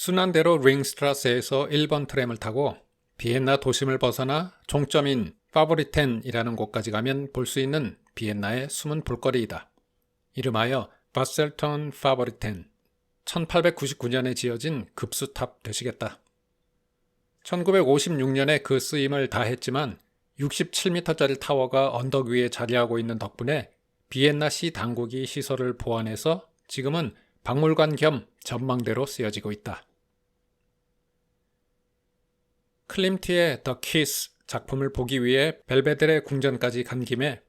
순환대로 링스트라스에서 1번 트램을 타고 비엔나 도심을 벗어나 종점인 파보리텐이라는 곳까지 가면 볼 수 있는 비엔나의 숨은 볼거리이다. 이름하여 바셀턴 파보리텐. 1899년에 지어진 급수탑 되시겠다. 1956년에 그 쓰임을 다했지만 67m짜리 타워가 언덕 위에 자리하고 있는 덕분에 비엔나 시 당국이 시설을 보완해서 지금은 박물관 겸 전망대로 쓰여지고 있다. 클림트의 더 키스 작품을 보기 위해 벨베데레 궁전까지 간 김에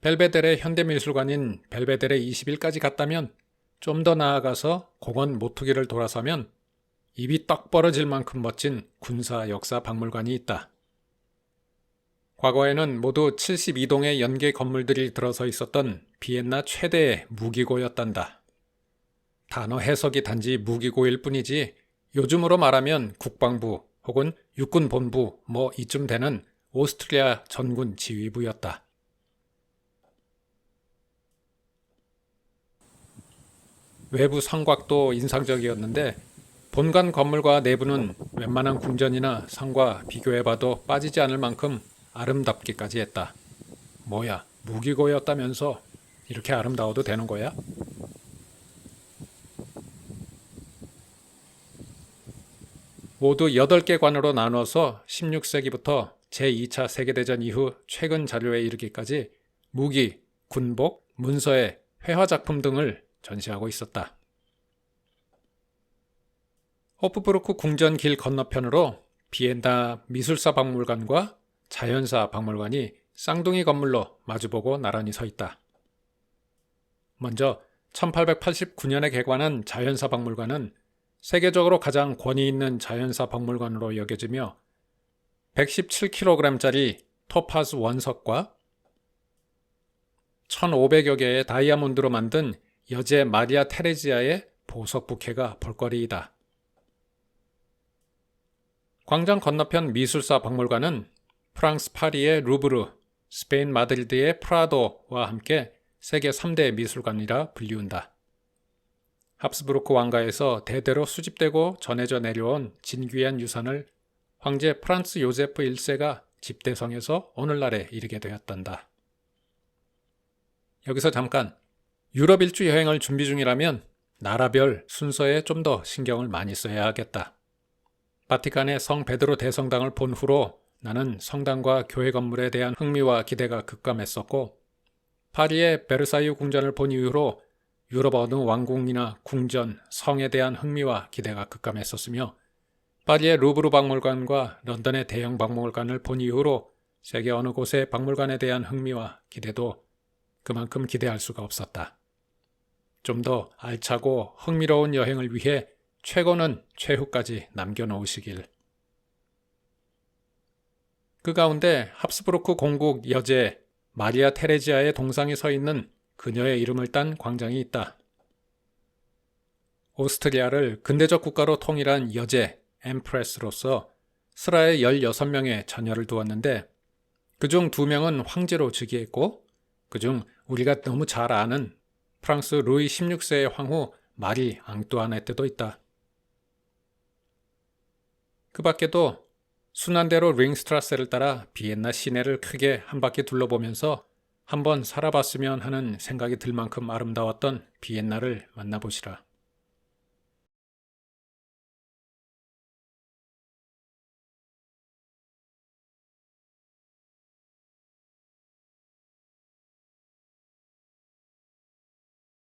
벨베데레 현대미술관인 벨베데레 21까지 갔다면 좀 더 나아가서 공원 모퉁이를 돌아서면 입이 떡 벌어질 만큼 멋진 군사 역사 박물관이 있다. 과거에는 모두 72동의 연계 건물들이 들어서 있었던 비엔나 최대의 무기고였단다. 단어 해석이 단지 무기고일 뿐이지 요즘으로 말하면 국방부 혹은 육군 본부 뭐 이쯤 되는 오스트리아 전군 지휘부였다. 외부 성곽도 인상적이었는데 본관 건물과 내부는 웬만한 궁전이나 성과 비교해봐도 빠지지 않을 만큼 아름답기까지 했다. 뭐야, 무기고였다면서 이렇게 아름다워도 되는 거야? 모두 8개 관으로 나눠서 16세기부터 제2차 세계대전 이후 최근 자료에 이르기까지 무기, 군복, 문서의 회화작품 등을 전시하고 있었다. 호프브루크 궁전 길 건너편으로 비엔나 미술사 박물관과 자연사 박물관이 쌍둥이 건물로 마주보고 나란히 서 있다. 먼저 1889년에 개관한 자연사 박물관은 세계적으로 가장 권위 있는 자연사 박물관으로 여겨지며 117kg짜리 토파즈 원석과 1,500여 개의 다이아몬드로 만든 여제 마리아 테레지아의 보석 부케가 볼거리이다. 광장 건너편 미술사 박물관은 프랑스 파리의 루브르, 스페인 마드리드의 프라도와 함께 세계 3대 미술관이라 불리운다. 합스부르크 왕가에서 대대로 수집되고 전해져 내려온 진귀한 유산을 황제 프란츠 요제프 1세가 집대성에서 오늘날에 이르게 되었단다. 여기서 잠깐 유럽 일주 여행을 준비 중이라면 나라별 순서에 좀 더 신경을 많이 써야 하겠다. 바티칸의 성 베드로 대성당을 본 후로 나는 성당과 교회 건물에 대한 흥미와 기대가 급감했었고 파리의 베르사유 궁전을 본 이후로 유럽 어느 왕궁이나 궁전, 성에 대한 흥미와 기대가 급감했었으며 파리의 루브르 박물관과 런던의 대형 박물관을 본 이후로 세계 어느 곳의 박물관에 대한 흥미와 기대도 그만큼 기대할 수가 없었다. 좀 더 알차고 흥미로운 여행을 위해 최고는 최후까지 남겨놓으시길. 그 가운데 합스부르크 공국 여제 마리아 테레지아의 동상이 서 있는 그녀의 이름을 딴 광장이 있다. 오스트리아를 근대적 국가로 통일한 여제 엠프레스로서 스라의 16명의 자녀를 두었는데 그중 2명은 황제로 즉위했고 그중 우리가 너무 잘 아는 프랑스 루이 16세의 황후 마리 앙뚜아네트도 있다. 그 밖에도 순환대로 링스트라스를 따라 비엔나 시내를 크게 한 바퀴 둘러보면서 한번 살아봤으면 하는 생각이 들 만큼 아름다웠던 비엔나를 만나보시라.